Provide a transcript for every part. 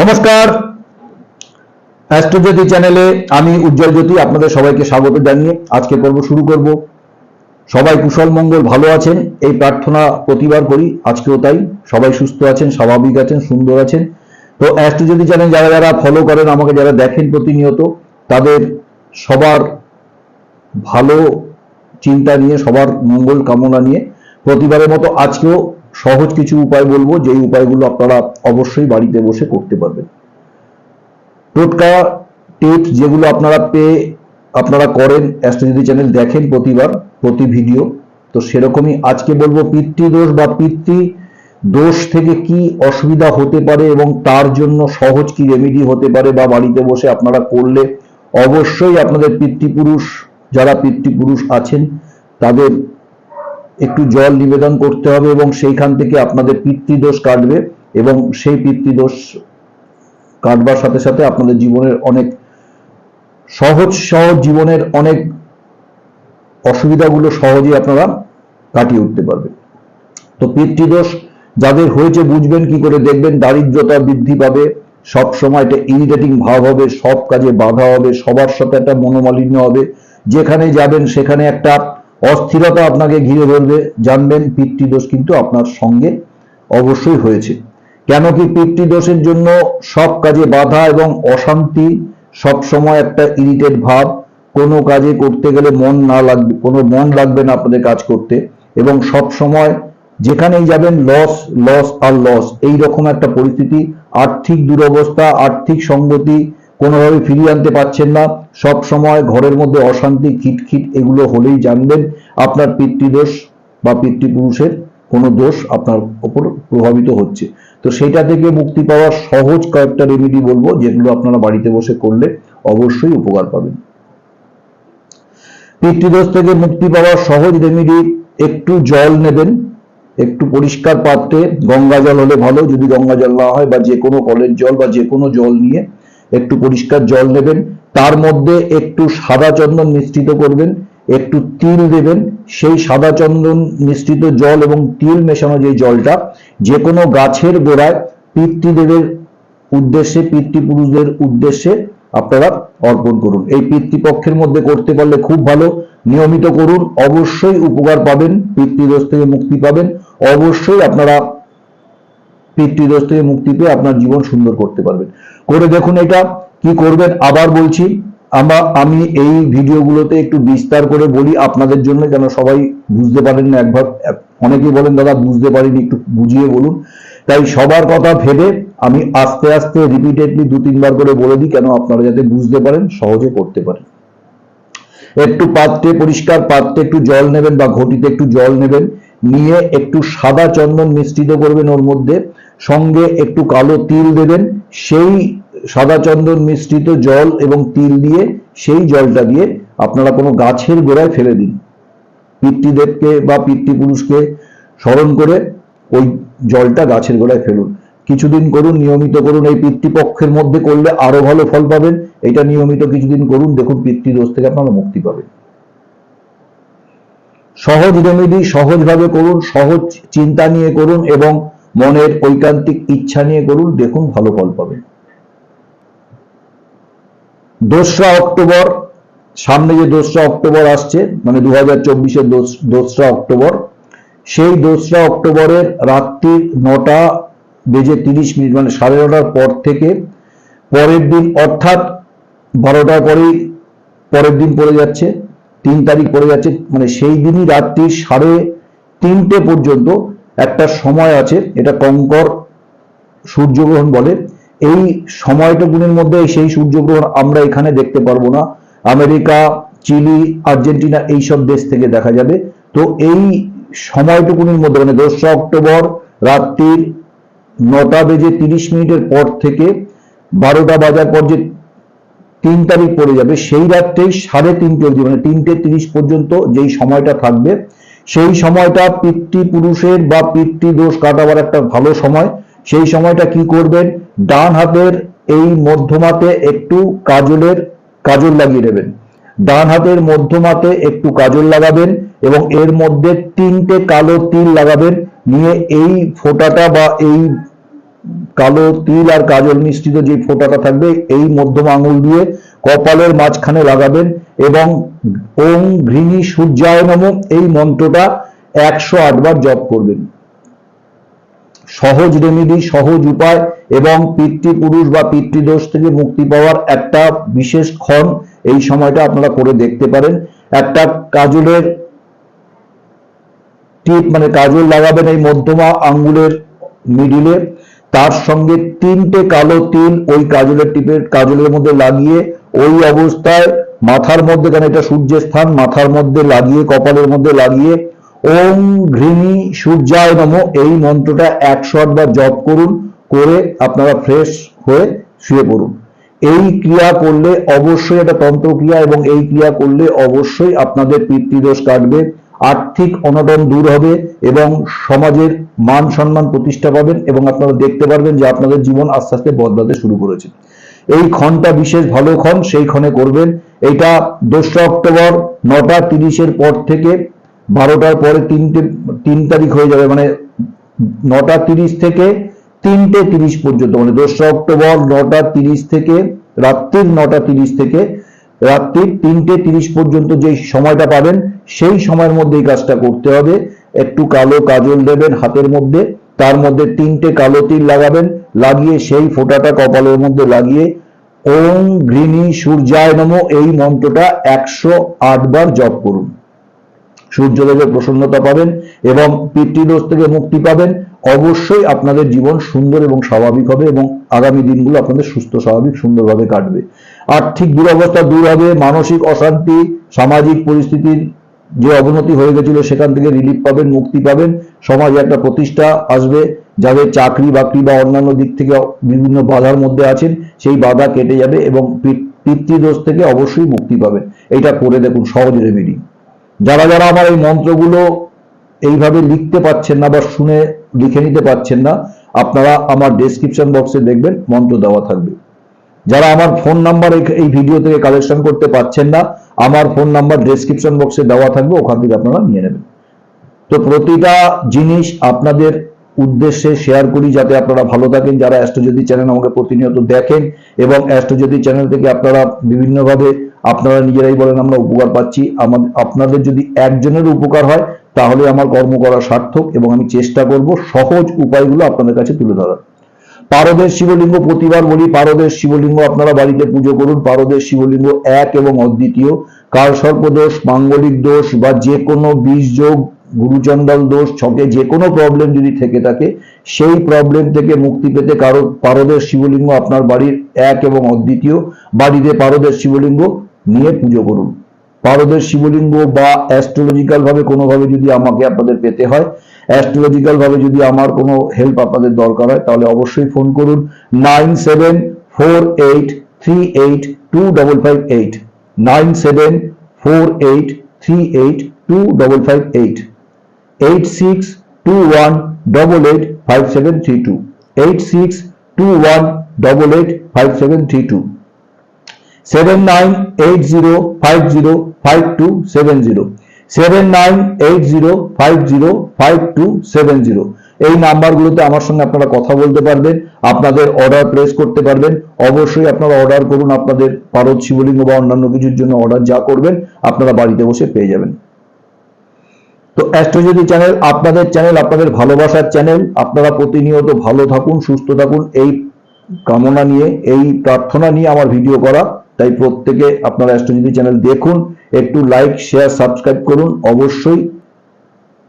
নমস্কার। অ্যাস্ট্রোজ্যোতি চ্যানেলে আমি উজ্জ্বল জ্যোতি আপনাদের সবাইকে স্বাগত জানিয়ে আজকে পর্ব শুরু করব। সবাই কুশল মঙ্গল ভালো আছেন, এই প্রার্থনা প্রতিবার করি, আজকেও তাই। সবাই সুস্থ আছেন, স্বাভাবিক আছেন, সুন্দর আছেন। তো অ্যাস্ট্রোজ্যোতি চ্যানেল যারা যারা ফলো করেন, আমাকে যারা দেখেন প্রতিনিয়ত, তাদের সবার ভালো চিন্তা নিয়ে, সবার মঙ্গল কামনা নিয়ে প্রতিবারের মতো আজকেও সহজ কিছু উপায় বলব, যেই উপায়গুলো আপনারা অবশ্যই বাড়িতে বসে করতে পারবেন। টোটকা টিপস যেগুলো আপনারা পেয়ে আপনারা করেন অ্যাস্ট্রোলজি চ্যানেল দেখেন প্রতিবার, প্রতি ভিডিও। তো সেরকমই আজকে বলব পিতৃদোষ বা পিতৃ দোষ থেকে কি অসুবিধা হতে পারে এবং তার জন্য সহজ কি রেমেডি হতে পারে বা বাড়িতে বসে আপনারা করলে অবশ্যই আপনাদের পিতৃপুরুষ, যারা পিতৃপুরুষ আছেন, তাদের একটু জল নিবেদন করতে হবে এবং সেইখান থেকে আপনাদের পিতৃদোষ কাটবে এবং সেই পিতৃদোষ কাটবার সাথে সাথে আপনাদের জীবনের অনেক সহজ সহজ জীবনের অনেক অসুবিধাগুলো সহজেই আপনারা কাটিয়ে উঠতে পারবেন। তো পিতৃদোষ যাদের হয়েছে বুঝবেন, কি করে দেখবেন, দারিদ্রতা বৃদ্ধি পাবে, সব সময় একটা ইরিটেটিং ভাব হবে, সব কাজে বাধা হবে, সবার সাথে একটা মনোমালিন্য হবে, যেখানে যাবেন সেখানে একটা অস্থিরতা আপনাকে ঘিরে ধরবে। জানবেন পিতৃদোষ কিন্তু আপনার সঙ্গে অবশ্যই হয়েছে। কেন কি পিতৃদোষের জন্য সব কাজে বাধা এবং অশান্তি, সব সময় একটা ইরিটেড ভাব, কোনো কাজে করতে গেলে মন না লাগবে, কোনো মন লাগবে না আপনাদের কাজ করতে। এবং সব সময় যেখানেই যাবেন লস লস আর লস এই রকম একটা পরিস্থিতি, আর্থিক দুরবস্থা, আর্থিক সঙ্গতি কোনোভাবে ফিরিয়ে আনতে পারছেন না। সব সময় ঘরের মধ্যে অশান্তি, খিটখিট, এগুলো হলেই জানবেন আপনার পিতৃদোষ বা পিতৃপুরুষের কোনো দোষ আপনার ওপর প্রভাবিত হচ্ছে। তো সেটা থেকে মুক্তি পাওয়ার সহজ কয়েকটা রেমেডি বলব, যেগুলো আপনারা বাড়িতে বসে করলে অবশ্যই উপকার পাবেন। পিতৃদোষ থেকে মুক্তি পাওয়ার সহজ রেমেডি একটু জল নেবেন, একটু পরিষ্কার পাত্রে, গঙ্গা জল হলে ভালো, যদি গঙ্গা জল না হয় বা যে কোনো কলের জল বা যে কোনো জল নিয়ে একটু পরিষ্কার জল নেবেন তার মধ্যে একটু সাদা চন্দন মিশ্রিত করবেন, একটু তিল দেবেন, সেই সাদা চন্দন মিশ্রিত জল এবং তিল মেশানো যে জলটা যে কোনো গাছের গোড়ায় পিতৃদেবের উদ্দেশ্যে, পিতৃপুরুষদের উদ্দেশ্যে আপনারা অর্পণ করুন। এই পিতৃপক্ষের মধ্যে করতে পারলে খুব ভালো। নিয়মিত করুন, অবশ্যই উপকার পাবেন, পিতৃদোষ থেকে মুক্তি পাবেন, অবশ্যই আপনারা পিতৃদোষ থেকে মুক্তি পেয়ে আপনার জীবন সুন্দর করতে পারবেন। করে দেখুন এটা, কি করবেন? আবার বলছি, আমরা, আমি এই ভিডিওগুলোতে একটু বিস্তার করে বলি আপনাদের জন্য, যেন সবাই বুঝতে পারেন না, একবার অনেকেই বলেন, দাদা, বুঝতে পারিনি, একটু বুঝিয়ে বলুন। তাই সবার কথা ভেবে আমি আস্তে আস্তে রিপিটেডলি দু, তিনবার করে বলে দিই, কেন আপনারা যাতে বুঝতে পারেন, সহজে করতে পারেন। একটু পাত্রে পরিষ্কার, পাত্রে একটু জল নেবেন বা ঘটিতে একটু জল নেবেন। নিয়ে একটু সাদা চন্দন মিশ্রিত করবেন ওর মধ্যে, সঙ্গে একটু কালো তিল দেবেন, সেই সাদা চন্দন মিশ্রিত জল এবং তিল দিয়ে সেই জলটা দিয়ে আপনারা কোনো গাছের গোড়ায় ফেলে দিন। পিতৃদেবকে বা পিতৃপুরুষকে স্মরণ করে ওই জলটা গাছের গোড়ায় ফেলুন। কিছুদিন করুন, নিয়মিত করুন, এই পিতৃপক্ষের মধ্যে করলে আরও ভালো ফল পাবেন। এটা নিয়মিত কিছুদিন করুন, দেখুন পিতৃদোষ থেকে আপনারা মুক্তি পাবেন। সহজ রেমেডি সহজভাবে করুন, সহজ চিন্তা নিয়ে করুন এবং মনের ঐকান্তিক ইচ্ছা নিয়ে করুন, দেখুন ভালো ফল পাবেন। দোসরা অক্টোবর, সামনে যে দোসরা অক্টোবর আসছে মানে দু হাজার চব্বিশের দোসরা অক্টোবর, সেই দোসরা অক্টোবরের রাত্রি নটা বেজে তিরিশ মিনিট মানে সাড়ে নটার পর থেকে পরের দিন, অর্থাৎ বারোটার পরেই পরের দিন পড়ে যাচ্ছে। তিন তারিখ পড়ে যাচ্ছে মানে সেই দিনই রাত্রি সাড়ে তিনটে পর্যন্ত একটা সময় আছে, এটা কঙ্কর সূর্যগ্রহণ বলে। এই সময়টুকুনের মধ্যে সেই সূর্যগ্রহণ আমরা এখানে দেখতে পারব না। আমেরিকা, চিলি, আর্জেন্টিনা এইসব দেশ থেকে দেখা যাবে। তো এই সময়টুকুনির মধ্যে মানে দোসরা অক্টোবর রাত্রির নটা বেজে তিরিশ মিনিটের পর থেকে বারোটা বাজার পর যে তিন তারিখ পড়ে যাবে। সেই রাত্রেই সাড়ে তিনটে অবধি মানে তিনটে তিরিশ পর্যন্ত যেই সময়টা থাকবে, সেই সময়টা পিতৃপুরুষের বা পিতৃদোষ কাটাবার একটা ভালো সময়। সেই সময়টা কি করবেন? ডান হাতের এই মধ্যমাতে একটু কাজলের কাজল লাগিয়ে নেবেন। ডান হাতের মধ্যমাতে একটু কাজল লাগাবেন এবং এর মধ্যে তিনটে কালো তিল লাগাবেন। নিয়ে এই ফোঁটাটা বা এই কালো তিল আর কাজল মিশ্রিত যে ফোঁটাটা থাকবে, এই মধ্যম আঙুল দিয়ে কপালের মাঝখানে লাগাবেন এবং ওম ঘৃণী সূর্যায় নম, এই মন্ত্রটা একশো আটবার জপ করবেন। সহজ রেমেডি সহজ উপায় এবং পিতৃপুরুষ বা পিতৃদোষ থেকে মুক্তি পাওয়ার একটা বিশেষ ক্ষণ এই সময়টা আপনারা করে দেখতে পারেন। একটা কাজলের টিপ মানে কাজল লাগাবেন এই মধ্যমা আঙ্গুলের মিডিলে তার সঙ্গে তিনটে কালো তিল ওই কাজলের টিপের কাজলের মধ্যে লাগিয়ে ওই অবস্থায় মাথার মধ্যে কারণ এটা সূর্যের স্থান, মাথার মধ্যে লাগিয়ে, কপালের মধ্যে লাগিয়ে, ওম ঘৃণী সূর্যায় নম, এই মন্ত্রটা একশো আটবার জপ করুন, করে আপনারা ফ্রেশ হয়ে শুয়ে পড়ুন। এই ক্রিয়া করলে অবশ্যই এটা তন্ত্রক্রিয়া এবং এই ক্রিয়া করলে অবশ্যই আপনাদের পিতৃদোষ কাটবে। আর্থিক অনটন দূর হবে এবং সমাজের মান সম্মান প্রতিষ্ঠা পাবেন এবং আপনারা দেখতে পারবেন যে আপনাদের জীবন আস্তে আস্তে বদলাতে শুরু করেছে। এই ক্ষণটা বিশেষ ভালো ক্ষণ, সেই ক্ষণে করবেন। এটা দোসরা অক্টোবর নটা তিরিশের পর থেকে বারোটার পরে তিনটে, তিন তারিখ হয়ে যাবে মানে নটা তিরিশ থেকে তিনটে তিরিশ পর্যন্ত মানে দোসরা অক্টোবর নটা তিরিশ থেকে রাত্রির নটা তিরিশ থেকে রাত্রির তিনটে তিরিশ পর্যন্ত যে সময়টা পাবেন, সেই সময়ের মধ্যে এই কাজটা করতে হবে। একটু কালো কাজল দেবেন হাতের মধ্যে, তার মধ্যে তিনটে কালো তিল লাগাবেন, লাগিয়ে সেই ফোঁটাটা কপালের মধ্যে লাগিয়ে, ওম ঘৃণী সূর্যায় নম, এই মন্ত্রটা একশো বার জপ করুন। সূর্যদেবের প্রসন্নতা পাবেন এবং পিতৃদোষ থেকে মুক্তি পাবেন। অবশ্যই আপনাদের জীবন সুন্দর এবং স্বাভাবিক হবে এবং আগামী দিনগুলো আপনাদের সুস্থ, স্বাভাবিক, সুন্দরভাবে কাটবে। আর্থিক দুরবস্থা দূর হবে, মানসিক অশান্তি, সামাজিক পরিস্থিতির যে অবনতি হয়ে গেছিল সেখান থেকে রিলিফ পাবেন, মুক্তি পাবেন। সমাজে একটা প্রতিষ্ঠা আসবে যাদের চাকরি বাকরি বা অন্যান্য দিক থেকে বিভিন্ন বাধার মধ্যে আছেন, সেই বাধা কেটে যাবে এবং পিতৃদোষ থেকে অবশ্যই মুক্তি পাবেন। এটা করে দেখুন সহজ রেমেডি যারা যারা আমার এই মন্ত্রগুলো এইভাবে লিখতে পাচ্ছেন না বা শুনে লিখে নিতে পাচ্ছেন না, আপনারা আমার ডেসক্রিপশন বক্সে দেখবেন, মন্ত্র দেওয়া থাকবে। যারা আমার ফোন নাম্বার এই ভিডিও থেকে কালেকশন করতে পারছেন না, আমার ফোন নাম্বার ডেসক্রিপশন বক্সে দেওয়া থাকবে, ওখান থেকে আপনারা নিয়ে নেবেন। তো প্রতিটা জিনিস আপনাদের উদ্দেশ্যে শেয়ার করি, যাতে আপনারা ভালো থাকেন। যারা অ্যাস্ট্রোজ্যোতি চ্যানেল আমাকে প্রতিনিয়ত দেখেন, এবং অ্যাস্ট্রোজ্যোতি চ্যানেল থেকে আপনারা বিভিন্নভাবে, আপনারা নিজেরাই বলেন, আমরা উপকার পাচ্ছি। আমাদের আপনাদের যদি একজনের উপকার হয়, তাহলে আমার কর্ম করা সার্থক, এবং আমি চেষ্টা করব সহজ উপায়গুলো আপনাদের কাছে তুলে ধরার। পারদের শিবলিঙ্গ, প্রতিবার বলি পারদের শিবলিঙ্গ, আপনারা বাড়িতে পুজো করুন। পারদের শিবলিঙ্গ এক এবং অদ্বিতীয়। কাল সর্পদোষ মাঙ্গলিক দোষ বা যে কোনো বীজ যোগ দোষ, ছকে যে কোনো প্রবলেম যদি থেকে থাকে, সেই প্রবলেম থেকে মুক্তি পেতে কারও, পারদের শিবলিঙ্গ আপনার বাড়ির এক এবং অদ্বিতীয়। বাড়িতে পারদের শিবলিঙ্গ নিয়ে পুজো করুন। পারদের শিবলিঙ্গ বা অ্যাস্ট্রোলজিক্যাল ভাবে কোনোভাবে যদি আমাকে আপনাদের পেতে হয় অ্যাস্ট্রোলজিক্যাল ভাবে যদি আমার কোনো হেল্প আপনাদের দরকার হয়, তাহলে অবশ্যই ফোন করুন nine seven four eight three eight two double five eight. Nine seven four eight three eight two double five eight. Eight six two one double eight five seven three two. Eight six two one double eight five seven three two. Seven nine eight zero five zero five two seven zero. Seven nine eight zero five zero five two seven zero. এই নাম্বারগুলোতে আমার সঙ্গে আপনারা কথা বলতে পারবেন, আপনাদের order place করতে পারবেন। অবশ্যই আপনারা অর্ডার করুন, আপনাদের পারদ শিবলিঙ্গ বা অন্যান্য কিছুর জন্য অর্ডার যা করবেন, আপনারা বাড়িতে বসে পেয়ে যাবেন। তো অ্যাস্ট্রোজ্যোতি চ্যানেল আপনাদের চ্যানেল আপনাদের ভালোবাসার চ্যানেল আপনারা প্রতিনিয়ত ভালো থাকুন, সুস্থ থাকুন। এই কামনা নিয়ে, এই প্রার্থনা নিয়ে আমার ভিডিও করা। তাই প্রত্যেকে আপনারা অ্যাস্ট্রোজ্যোতি চ্যানেল দেখুন একটু লাইক শেয়ার সাবস্ক্রাইব করুন। অবশ্যই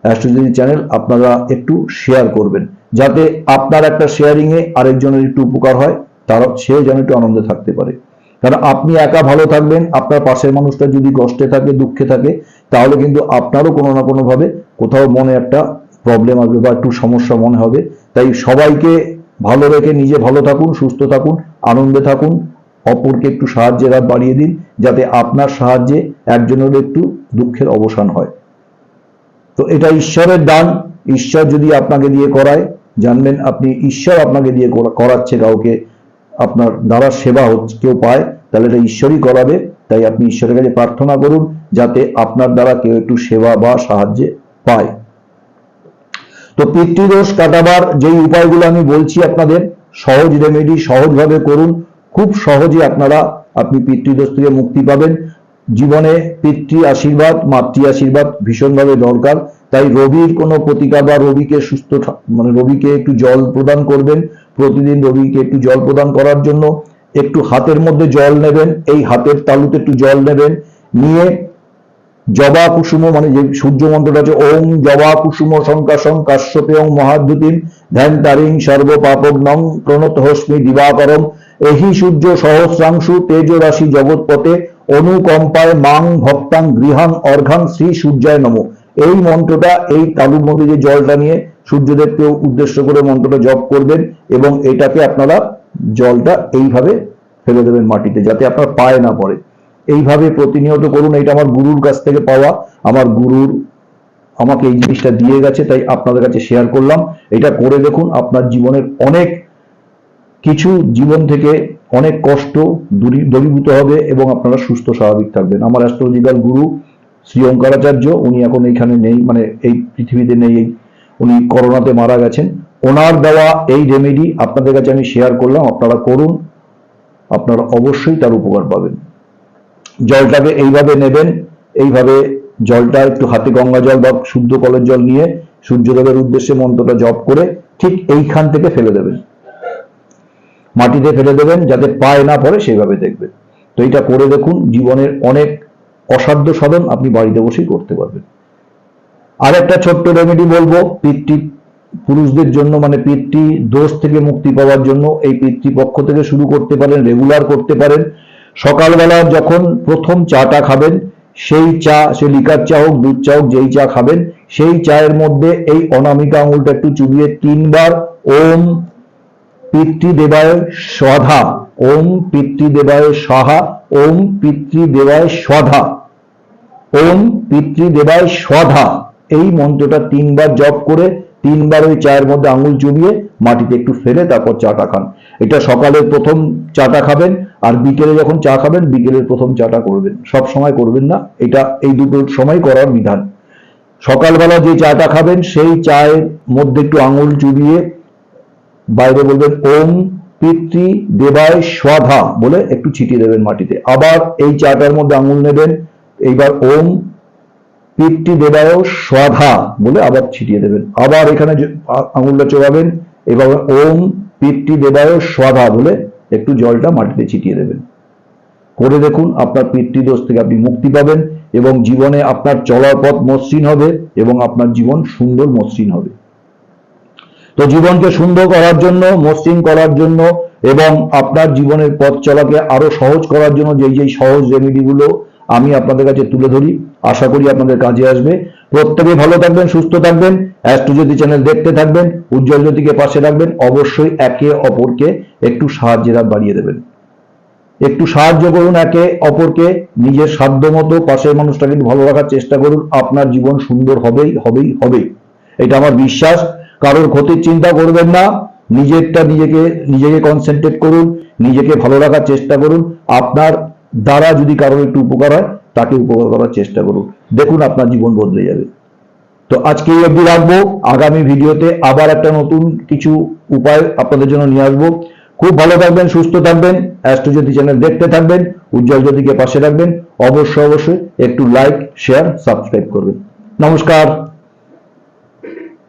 অ্যাস্ট্রোজ্যোতি চ্যানেল আপনারা একটু শেয়ার করবেন। যাতে আপনার একটা শেয়ারিং এ আরেকজনের একটু উপকার হয়, তারা সেও যেন একটু আনন্দে থাকতে পারে। কারণ আপনি একা ভালো থাকবেন, আপনার পাশের মানুষটা যদি কষ্টে থাকে, দুঃখে থাকে, তাহলে কিন্তু আপনারও কোনো না কোনো ভাবে কোথাও মনে একটা প্রবলেম আসবে বা একটু সমস্যা মনে হবে। তাই সবাইকে ভালো রেখে নিজে ভালো থাকুন, সুস্থ থাকুন, আনন্দে থাকুন। অপরকে একটু সাহায্যের হাত বাড়িয়ে দিন, যাতে আপনার সাহায্যে একজনের একটু দুঃখের অবসান হয়। তো এটা ঈশ্বরের দান। ঈশ্বর যদি আপনাকে দিয়ে করায়, জানবেন আপনি ঈশ্বর আপনাকে দিয়ে করাচ্ছে কাউকে, আপনার দ্বারা সেবা হচ্ছে, কেউ পায়, তাহলে এটা ঈশ্বরই করাবে। তাই আপনি ঈশ্বরের কাছে প্রার্থনা করুন, যাতে আপনার দ্বারা কেউ একটু সেবা বা সাহায্যে পায়। তো পিতৃদোষ কাটাবার যেই উপায়গুলো আমি বলছি আপনাদের, সহজ রেমেডি সহজভাবে করুন। খুব সহজে আপনারা, আপনি পিতৃদোষ থেকে মুক্তি পাবেন। জীবনে পিতৃ আশীর্বাদ, মাতৃ আশীর্বাদ ভীষণভাবে দরকার। তাই রবির কোনো প্রতিকার বা রবিকে সুস্থ মানে রবিকে একটু জল প্রদান করবেন। প্রতিদিন রবিকে একটু জল প্রদান করার জন্য একটু হাতের মধ্যে জল নেবেন, এই হাতের তালুতে একটু জল নেবেন। নিয়ে জবা কুসুম মানে যে সূর্য মন্ত্রটা আছে ওম জবা কুসুম সংকাশং কাশ্যপেয়ং মহাদ্যুতিম, ধ্যান তারিং সর্ব নং প্রণত হস্মি দিবাকরম। এহি সূর্য সহস্রাংশু তেজ রাশি জগৎপতে অনুকম্পায় মাং ভক্তাং গৃহাং অর্ঘাং শ্রী সূর্যায় নম। এই মন্ত্রটা, এই তালুর মধ্যে যে জলটা নিয়ে সূর্যদেবকে উদ্দেশ্য করে মন্ত্রটা জপ করবেন এবং এটাকে আপনারা জলটা এইভাবে ফেলে দেবেন মাটিতে যাতে আপনার পায়ে না পড়ে। এইভাবে প্রতিনিয়ত করুন এটা আমার গুরুর কাছ থেকে পাওয়া। আমার গুরুর আমাকে এই জিনিসটা দিয়ে গেছে, তাই আপনাদের কাছে শেয়ার করলাম। এটা করে দেখুন, আপনার জীবনের অনেক কিছু জীবন থেকে অনেক কষ্ট দূরীভূত হবে এবং আপনারা সুস্থ, স্বাভাবিক থাকবেন। আমার অ্যাস্ট্রোলজিক্যাল গুরু শ্রী ওঙ্কারাচার্য উনি এখন এইখানে নেই মানে এই পৃথিবীতে নেই উনি করোনাতে মারা গেছেন। ওনার দেওয়া এই রেমেডি আপনাদের কাছে আমি শেয়ার করলাম, আপনারা করুন, আপনারা অবশ্যই তার উপকার পাবেন। জলটাকে এইভাবে নেবেন, এইভাবে জলটা একটু হাতে গঙ্গা জল বা শুদ্ধ কলের জল নিয়ে সূর্যদেবের উদ্দেশ্যে মন্ত্রটা জপ করে ঠিক এইখান থেকে ফেলে দেবেন। মাটিতে ফেলে দেবেন, যাতে পায়ে না পড়ে, সেইভাবে দেখবেন। তো এটা করে দেখুন, জীবনের অনেক অসাধ্য সাধন আপনি বাড়িতে বসেই করতে পারবেন। আর একটা ছোট্ট রেমেডি বলব, পিতৃ পুরুষদের জন্য মানে পিতৃ দোষ থেকে মুক্তি পাওয়ার জন্য, এই পিতৃপক্ষ থেকে শুরু করতে পারেন রেগুলার করতে পারেন। সকালবেলা যখন প্রথম চাটা খাবেন, সেই চা, সে লিকার চা হোক, দুধ চা হোক, যেই চা খাবেন, সেই চায়ের মধ্যে এই অনামিকা আঙুলটা একটু চুবিয়ে তিনবার ওম পিতৃদেবায় স্বধা ওম পিতৃদেবায় সাহা, ওম পিতৃদেবায় স্বধা ওম পিতৃদেবায় স্বধা এই মন্ত্রটা তিনবার জপ করে, তিনবার ওই চায়ের মধ্যে আঙুল চুবিয়ে মাটিতে একটু ফেলে তারপর চাটা খান। এটা সকালে প্রথম চাটা খাবেন আর বিকেলে যখন চা খাবেন, বিকেলের প্রথম চাটা করবেন। সব সময় করবেন না, এটা এই দুটো সময় করার বিধান। সকালবেলা যে চাটা খাবেন, সেই চায়ের মধ্যে একটু আঙুল চুবিয়ে বাইরে বলবেন, ওম পিতৃ দেবায় স্বাধা বলে একটু ছিটিয়ে দেবেন মাটিতে। আবার এই চাটার মধ্যে আঙুল নেবেন, এইবার ওম পিতৃ দেবায় স্বাধা বলে আবার ছিটিয়ে দেবেন। আবার এখানে আঙুলটা চোবাবেন এবার ওম পিতৃ দেবায় স্বাধা বলে একটু জলটা মাটিতে ছিটিয়ে দেবেন। করে দেখুন, আপনার পিতৃদোষ থেকে আপনি মুক্তি পাবেন এবং জীবনে আপনার চলার পথ মসৃণ হবে এবং আপনার জীবন সুন্দর মসৃণ হবে। তো জীবনকে সুন্দর করার জন্য, মসৃণ করার জন্য এবং আপনার জীবনের পথ চলাকে আরও সহজ করার জন্য যেই যেই সহজ রেমেডিগুলো আমি আপনাদের কাছে তুলে ধরি, আশা করি আপনাদের কাজে আসবে। প্রত্যেকে ভালো থাকবেন, সুস্থ থাকবেন অ্যাস্ট্রোজ্যোতি চ্যানেল দেখতে থাকবেন, উজ্জ্বল জ্যোতিকে পাশে রাখবেন, অবশ্যই একে অপরকে একটু সাহায্যের বাড়িয়ে দেবেন। একটু সাহায্য করুন একে অপরকে, নিজের সাধ্য মতো, পাশের মানুষটাকে ভালো রাখার চেষ্টা করুন, আপনার জীবন সুন্দর হবেই হবেই হবেই। এটা আমার বিশ্বাস। কারোর ক্ষতির চিন্তা করবেন না। নিজেরটা নিজেকে নিজেকে কনসেন্ট্রেট করুন, নিজেকে ভালো রাখার চেষ্টা করুন। আপনার দ্বারা যদি কারোর একটু উপকার হয়, তাকে উপকার করার চেষ্টা করুন। দেখুন আপনার জীবন বদলে যাবে। তো আজকে এই অবধি রাখব। আগামী ভিডিওতে আবার একটা নতুন কিছু উপায় আপনাদের জন্য নিয়ে আসব। খুব ভালো থাকবেন, সুস্থ থাকবেন অ্যাস্ট্রোজ্যোতি চ্যানেল দেখতে থাকবেন, উজ্জ্বল জ্যোতিকে পাশে রাখবেন। অবশ্যই অবশ্যই একটু লাইক শেয়ার সাবস্ক্রাইব করবেন। নমস্কার।